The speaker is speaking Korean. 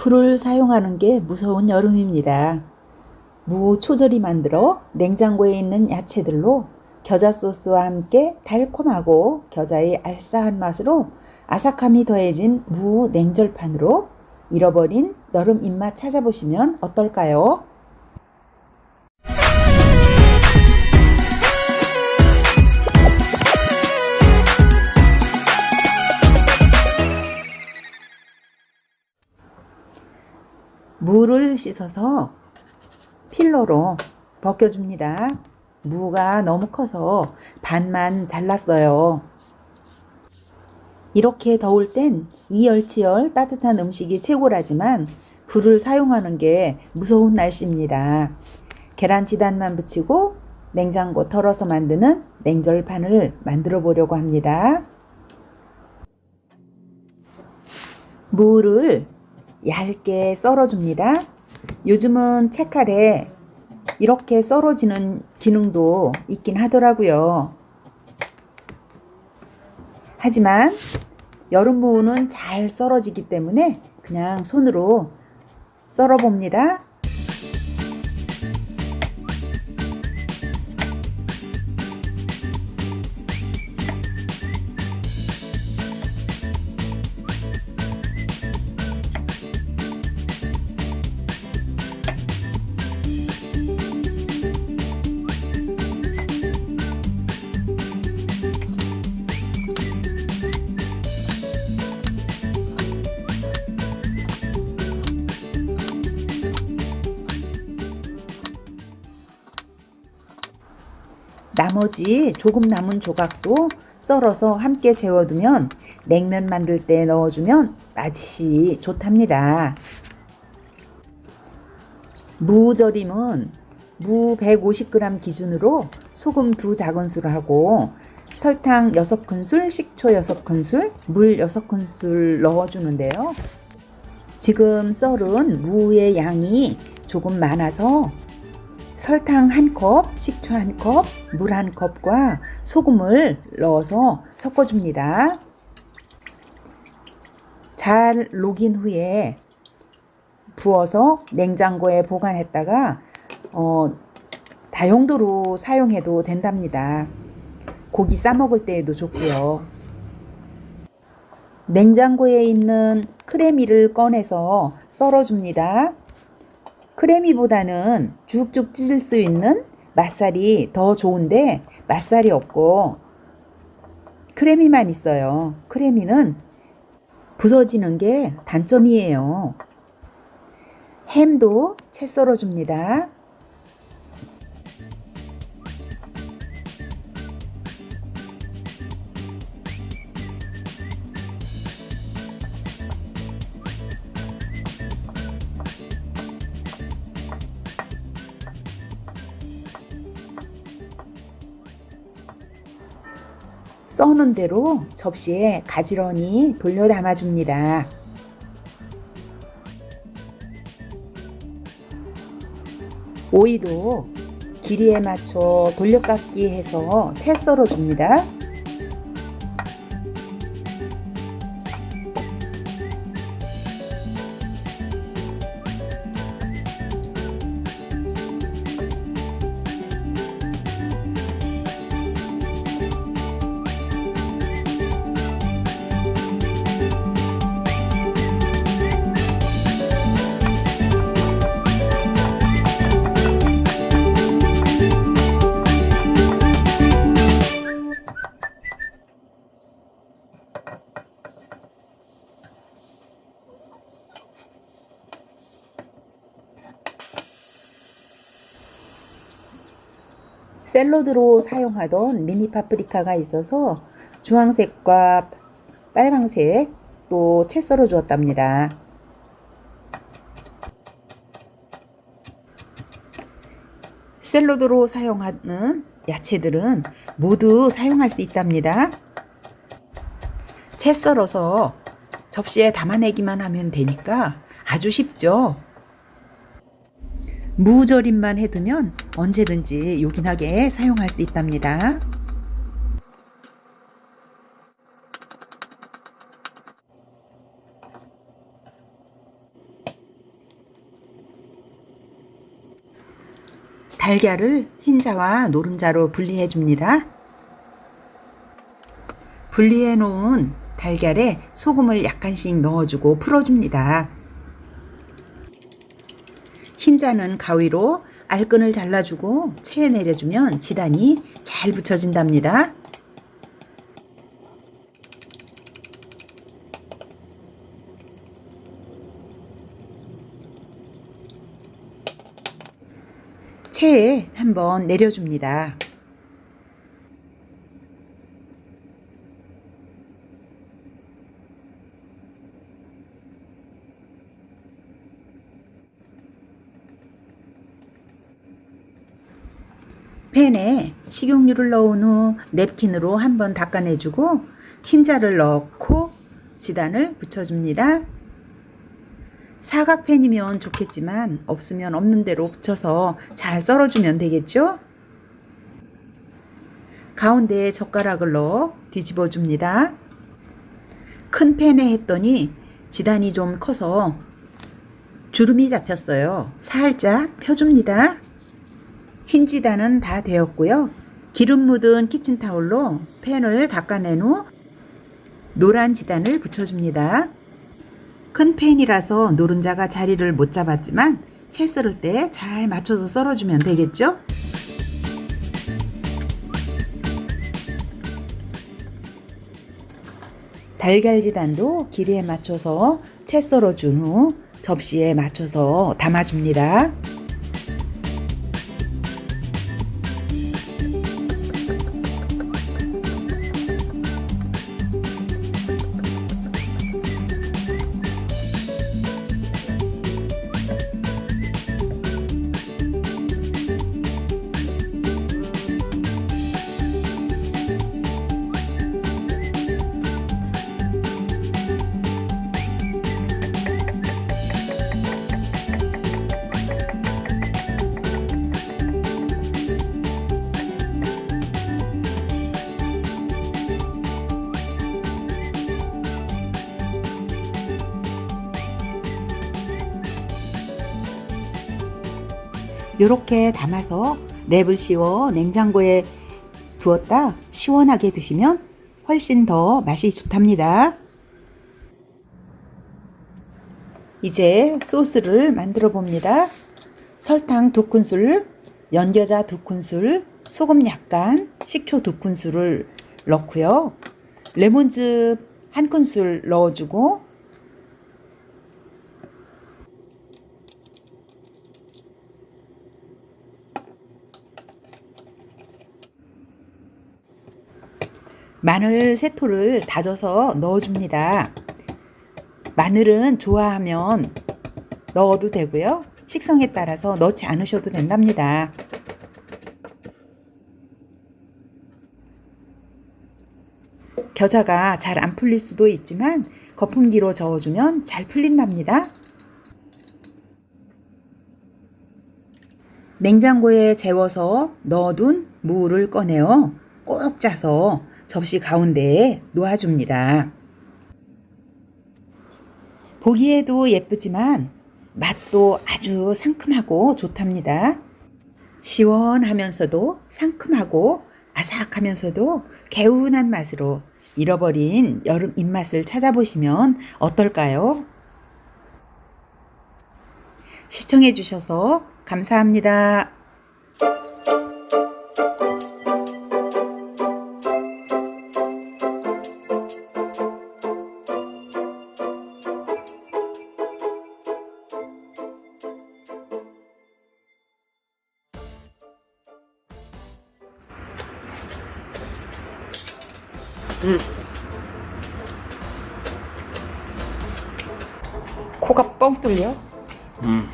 불을 사용하는 게 무서운 여름입니다. 무 초절이 만들어 냉장고에 있는 야채들로 겨자 소스와 함께 달콤하고 겨자의 알싸한 맛으로 아삭함이 더해진 무 냉절판으로 잃어버린 여름 입맛 찾아보시면 어떨까요? 무를 씻어서 필러로 벗겨줍니다. 무가 너무 커서 반만 잘랐어요. 이렇게 더울 땐 이열치열 따뜻한 음식이 최고라지만 불을 사용하는 게 무서운 날씨입니다. 계란 지단만 붙이고 냉장고 털어서 만드는 냉절판을 만들어 보려고 합니다. 무를 얇게 썰어줍니다. 요즘은 채칼에 이렇게 썰어지는 기능도 있긴 하더라고요. 하지만 여름 무는 잘 썰어지기 때문에 그냥 손으로 썰어 봅니다. 나머지 조금 남은 조각도 썰어서 함께 재워두면 냉면 만들 때 넣어주면 맛이 좋답니다. 무절임은 무 150g 기준으로 소금 두 작은술 하고 설탕 6큰술, 식초 6큰술, 물 6큰술 넣어주는데요. 지금 썰은 무의 양이 조금 많아서 설탕 한 컵, 식초 한 컵, 물 한 컵과 소금을 넣어서 섞어줍니다. 잘 녹인 후에 부어서 냉장고에 보관했다가 어, 다용도로 사용해도 된답니다. 고기 싸 먹을 때에도 좋고요. 냉장고에 있는 크래미를 꺼내서 썰어줍니다. 크래미보다는 쭉쭉 찢을 수 있는 맛살이 더 좋은데 맛살이 없고 크래미만 있어요. 크래미는 부서지는 게 단점이에요. 햄도 채 썰어줍니다. 써는 대로 접시에 가지런히 돌려 담아줍니다. 오이도 길이에 맞춰 돌려깎기 해서 채 썰어줍니다. 샐러드로 사용하던 미니 파프리카가 있어서 주황색과 빨강색 또 채 썰어 주었답니다. 샐러드로 사용하는 야채들은 모두 사용할 수 있답니다. 채 썰어서 접시에 담아내기만 하면 되니까 아주 쉽죠. 무절임만 해두면 언제든지 요긴하게 사용할 수 있답니다. 달걀을 흰자와 노른자로 분리해 줍니다. 분리해 놓은 달걀에 소금을 약간씩 넣어주고 풀어줍니다. 흰자는 가위로 알끈을 잘라주고 체에 내려주면 지단이 잘 붙여진답니다. 체에 한번 내려줍니다. 팬에 식용유를 넣은 후 냅킨으로 한번 닦아내주고 흰자를 넣고 지단을 붙여줍니다. 사각팬이면 좋겠지만 없으면 없는 대로 붙여서 잘 썰어주면 되겠죠? 가운데에 젓가락을 넣어 뒤집어 줍니다. 큰 팬에 했더니 지단이 좀 커서 주름이 잡혔어요. 살짝 펴줍니다. 흰 지단은 다 되었고요. 기름 묻은 키친타올로 팬을 닦아낸 후 노란 지단을 붙여줍니다. 큰 팬이라서 노른자가 자리를 못 잡았지만 채 썰을 때 잘 맞춰서 썰어주면 되겠죠? 달걀 지단도 길이에 맞춰서 채 썰어준 후 접시에 맞춰서 담아줍니다. 이렇게 담아서 랩을 씌워 냉장고에 두었다 시원하게 드시면 훨씬 더 맛이 좋답니다. 이제 소스를 만들어 봅니다. 설탕 두 큰술, 연겨자 두 큰술, 소금 약간, 식초 두 큰술을 넣고요. 레몬즙 한 큰술 넣어주고 마늘 세 톨을 다져서 넣어줍니다. 마늘은 좋아하면 넣어도 되고요. 식성에 따라서 넣지 않으셔도 된답니다. 겨자가 잘 안 풀릴 수도 있지만 거품기로 저어주면 잘 풀린답니다. 냉장고에 재워서 넣어둔 무를 꺼내어 꼭 짜서 접시 가운데에 놓아줍니다. 보기에도 예쁘지만 맛도 아주 상큼하고 좋답니다. 시원하면서도 상큼하고 아삭하면서도 개운한 맛으로 잃어버린 여름 입맛을 찾아보시면 어떨까요? 시청해주셔서 감사합니다. 코가 뻥 뚫려? 음.